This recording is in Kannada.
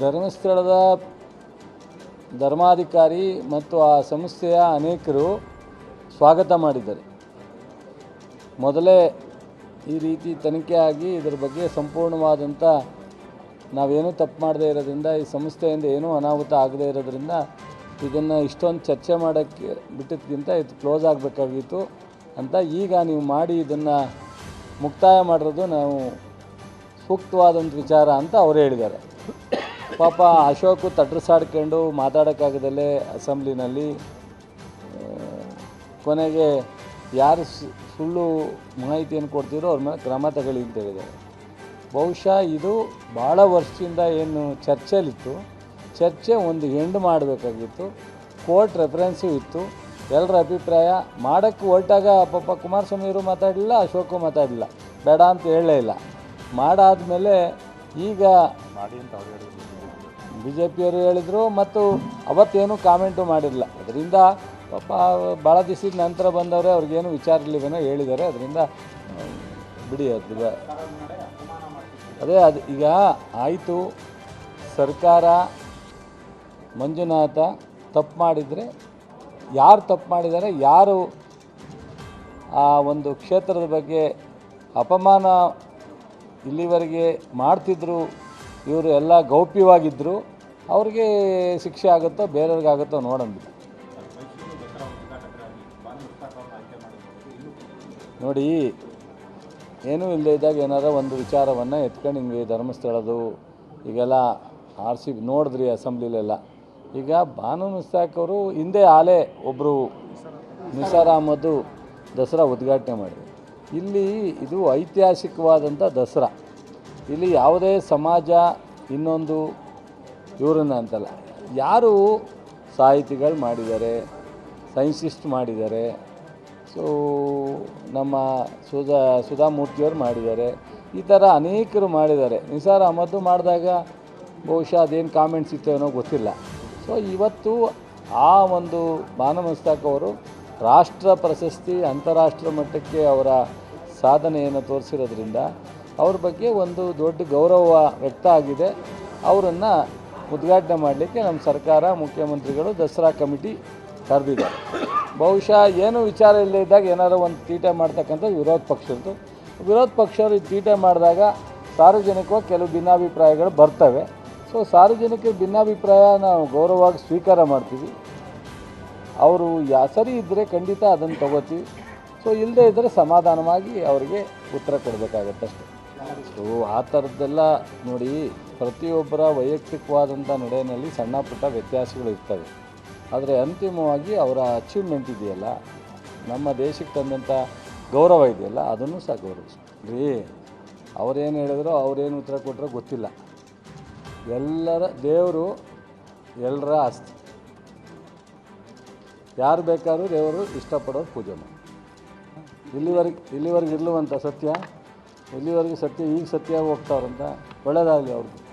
ಧರ್ಮಸ್ಥಳದ ಧರ್ಮಾಧಿಕಾರಿ ಮತ್ತು ಆ ಸಂಸ್ಥೆಯ ಅನೇಕರು ಸ್ವಾಗತ ಮಾಡಿದ್ದಾರೆ. ಮೊದಲೇ ಈ ರೀತಿ ತನಿಖೆ ಆಗಿ ಇದರ ಬಗ್ಗೆ ಸಂಪೂರ್ಣವಾದಂಥ ನಾವೇನೂ ತಪ್ಪು ಮಾಡದೇ ಇರೋದ್ರಿಂದ, ಈ ಸಂಸ್ಥೆಯಿಂದ ಏನೂ ಅನಾಹುತ ಆಗದೇ ಇರೋದ್ರಿಂದ ಇದನ್ನು ಇಷ್ಟೊಂದು ಚರ್ಚೆ ಮಾಡೋಕ್ಕೆ ಬಿಟ್ಟಿದ್ದಕ್ಕಿಂತ ಇದು ಕ್ಲೋಸ್ ಆಗಬೇಕಾಗಿತ್ತು ಅಂತ ಈಗ ನೀವು ಮಾಡಿ ಇದನ್ನು ಮುಕ್ತಾಯ ಮಾಡಿರೋದು ನಾವು ಸೂಕ್ತವಾದಂಥ ವಿಚಾರ ಅಂತ ಅವರು ಹೇಳಿದ್ದಾರೆ. ಪಾಪ ಅಶೋಕ್ ತಟ್ರಸಾಡ್ಕೊಂಡು ಮಾತಾಡೋಕ್ಕಾಗದಲ್ಲೇ ಅಸೆಂಬ್ಲಿನಲ್ಲಿ ಕೊನೆಗೆ ಯಾರು ಸುಳ್ಳು ಮಾಹಿತಿಯನ್ನು ಕೊಡ್ತೀರೋ ಅವ್ರ ಮೇಲೆ ಕ್ರಮ ತಗೊಳ್ಳಿ ಅಂತ ಹೇಳಿದ್ದಾರೆ. ಬಹುಶಃ ಇದು ಭಾಳ ವರ್ಷದಿಂದ ಏನು ಚರ್ಚೆಲಿತ್ತು ಚರ್ಚೆ ಒಂದು ಎಂಡ್ ಮಾಡಬೇಕಾಗಿತ್ತು. ಕೋರ್ಟ್ ರೆಫರೆನ್ಸು ಇತ್ತು. ಎಲ್ಲರ ಅಭಿಪ್ರಾಯ, ಮಾಡೋಕ್ಕೆ ಹೊರಟಾಗ ಪಾಪ ಕುಮಾರಸ್ವಾಮಿಯವರು ಮಾತಾಡಲಿಲ್ಲ, ಅಶೋಕು ಮಾತಾಡಲಿಲ್ಲ. ಬೇಡ ಅಂತ ಹೇಳಲೇ ಇಲ್ಲ. ಮಾಡಾದಮೇಲೆ ಈಗ ಬಿ ಜೆ ಪಿಯವರು ಹೇಳಿದರು ಮತ್ತು ಅವತ್ತೇನು ಕಾಮೆಂಟು ಮಾಡಿರಲಿಲ್ಲ ಅದರಿಂದ ಪಾಪ ಭಾಳ ದಿವಸದ ನಂತರ ಬಂದವರೇ ಅವ್ರಿಗೇನು ವಿಚಾರ ಇಲ್ಲಿವೇನೋ ಹೇಳಿದ್ದಾರೆ. ಅದರಿಂದ ಬಿಡಿ ಅದು. ಅದೇ ಅದು. ಈಗ ಆಯಿತು. ಸರ್ಕಾರ ಮಂಜುನಾಥ ತಪ್ಪು ಮಾಡಿದರೆ, ಯಾರು ತಪ್ಪು ಮಾಡಿದ್ದಾರೆ, ಯಾರು ಆ ಒಂದು ಕ್ಷೇತ್ರದ ಬಗ್ಗೆ ಅಪಮಾನ ಇಲ್ಲಿವರೆಗೆ ಮಾಡ್ತಿದ್ರು, ಇವರು ಎಲ್ಲ ಗೌಪ್ಯವಾಗಿದ್ದರು ಅವ್ರಿಗೆ ಶಿಕ್ಷೆ ಆಗುತ್ತೋ ಬೇರೆಯವ್ರಿಗಾಗುತ್ತೋ ನೋಡೋಣ. ನೋಡಿ, ಏನೂ ಇಲ್ಲದೇ ಇದ್ದಾಗ ಏನಾರ ಒಂದು ವಿಚಾರವನ್ನು ಎತ್ಕೊಂಡು ಹಿಂಗೆ ಧರ್ಮಸ್ಥಳದು ಈಗೆಲ್ಲ ಆರ್ ಸಿ ನೋಡಿದ್ರಿ ಅಸೆಂಬ್ಲಿಲೆಲ್ಲ. ಈಗ ಬಾನು ಅವರು ಹಿಂದೆ ಆಲೆ ಒಬ್ಬರು ನಿಸಾರ್ ಅಹಮದ್ದು ದಸರಾ ಉದ್ಘಾಟನೆ ಮಾಡಿದರು. ಇಲ್ಲಿ ಇದು ಐತಿಹಾಸಿಕವಾದಂಥ ದಸರಾ. ಇಲ್ಲಿ ಯಾವುದೇ ಸಮಾಜ ಇನ್ನೊಂದು ಇವ್ರನ್ನ ಅಂತಲ್ಲ. ಯಾರು ಸಾಹಿತಿಗಳು ಮಾಡಿದ್ದಾರೆ, ಸೈನ್ಸಿಸ್ಟ್ ಮಾಡಿದ್ದಾರೆ, ಸೊ ನಮ್ಮ ಸುಧಾ ಸುಧಾಮೂರ್ತಿಯವರು ಮಾಡಿದ್ದಾರೆ, ಈ ಥರ ಅನೇಕರು ಮಾಡಿದ್ದಾರೆ. ನಿಸಾರ್ ಅಹಮದ್ದು ಮಾಡಿದಾಗ ಬಹುಶಃ ಅದೇನು ಕಾಮೆಂಟ್ಸ್ ಇತ್ತು ಏನೋ ಗೊತ್ತಿಲ್ಲ. ಸೊ ಇವತ್ತು ಆ ಒಂದು ಬಾನಮಸ್ತಾಕ್ ಅವರು ರಾಷ್ಟ್ರ ಪ್ರಶಸ್ತಿ ಅಂತಾರಾಷ್ಟ್ರ ಮಟ್ಟಕ್ಕೆ ಅವರ ಸಾಧನೆಯನ್ನು ತೋರಿಸಿರೋದ್ರಿಂದ ಅವ್ರ ಬಗ್ಗೆ ಒಂದು ದೊಡ್ಡ ಗೌರವ ವ್ಯಕ್ತ ಆಗಿದೆ. ಅವರನ್ನು ಉದ್ಘಾಟನೆ ಮಾಡಲಿಕ್ಕೆ ನಮ್ಮ ಸರ್ಕಾರ, ಮುಖ್ಯಮಂತ್ರಿಗಳು, ದಸರಾ ಕಮಿಟಿ ಕರೆದಿದ್ದಾರೆ ಬಹುಶಃ ಏನು ವಿಚಾರ ಇಲ್ಲದೆ ಇದ್ದಾಗ ಏನಾದರೂ ಒಂದು ತೀಟೆ ಮಾಡ್ತಕ್ಕಂಥ ವಿರೋಧ ಪಕ್ಷದ್ದು ವಿರೋಧ ಪಕ್ಷವರು ಈ ತೀಟೆ ಮಾಡಿದಾಗ ಸಾರ್ವಜನಿಕವಾಗಿ ಕೆಲವು ಭಿನ್ನಾಭಿಪ್ರಾಯಗಳು ಬರ್ತವೆ. ಸೊ ಸಾರ್ವಜನಿಕ ಭಿನ್ನಾಭಿಪ್ರಾಯ ನಾವು ಗೌರವವಾಗಿ ಸ್ವೀಕಾರ ಮಾಡ್ತೀವಿ. ಅವರು ಯಾಸರಿ ಇದ್ದರೆ ಖಂಡಿತ ಅದನ್ನು ತಗೋತೀವಿ. ಸೊ ಇಲ್ಲದೇ ಇದ್ದರೆ ಸಮಾಧಾನವಾಗಿ ಅವರಿಗೆ ಉತ್ತರ ಕೊಡಬೇಕಾಗತ್ತೆ ಅಷ್ಟೇ. ಸೊ ಆ ಥರದ್ದೆಲ್ಲ ನೋಡಿ ಪ್ರತಿಯೊಬ್ಬರ ವೈಯಕ್ತಿಕವಾದಂಥ ನಡೆಯಲ್ಲಿ ಸಣ್ಣ ಪುಟ್ಟ ವ್ಯತ್ಯಾಸಗಳು ಇರ್ತವೆ. ಆದರೆ ಅಂತಿಮವಾಗಿ ಅವರ ಅಚೀವ್ಮೆಂಟ್ ಇದೆಯಲ್ಲ, ನಮ್ಮ ದೇಶಕ್ಕೆ ತಂದಂಥ ಗೌರವ ಇದೆಯಲ್ಲ, ಅದನ್ನು ಸಹ ಗೌರವಿಸ್ ರೀ ಅವರೇನು ಹೇಳಿದ್ರು ಅವ್ರೇನು ಉತ್ತರ ಕೊಟ್ಟರೋ ಗೊತ್ತಿಲ್ಲ. ಎಲ್ಲರ, ದೇವರು ಎಲ್ಲರ ಆಸ್ತಿ. ಯಾರು ಬೇಕಾದ್ರೂ ದೇವರು ಇಷ್ಟಪಡೋರು ಪೂಜೆ ಮಾಡಿ ಇಲ್ಲಿವರೆಗೆ ಇಲ್ಲಿವರೆಗೆ ಇರ್ಲುವಂಥ ಸತ್ಯ? ಇಲ್ಲಿವರೆಗೆ ಸತ್ಯ ಈಗ ಸತ್ಯ ಹೋಗ್ತಾವ್ರಂತ ಒಳ್ಳೇದಾಗಲಿ ಅವ್ರಿಗೆ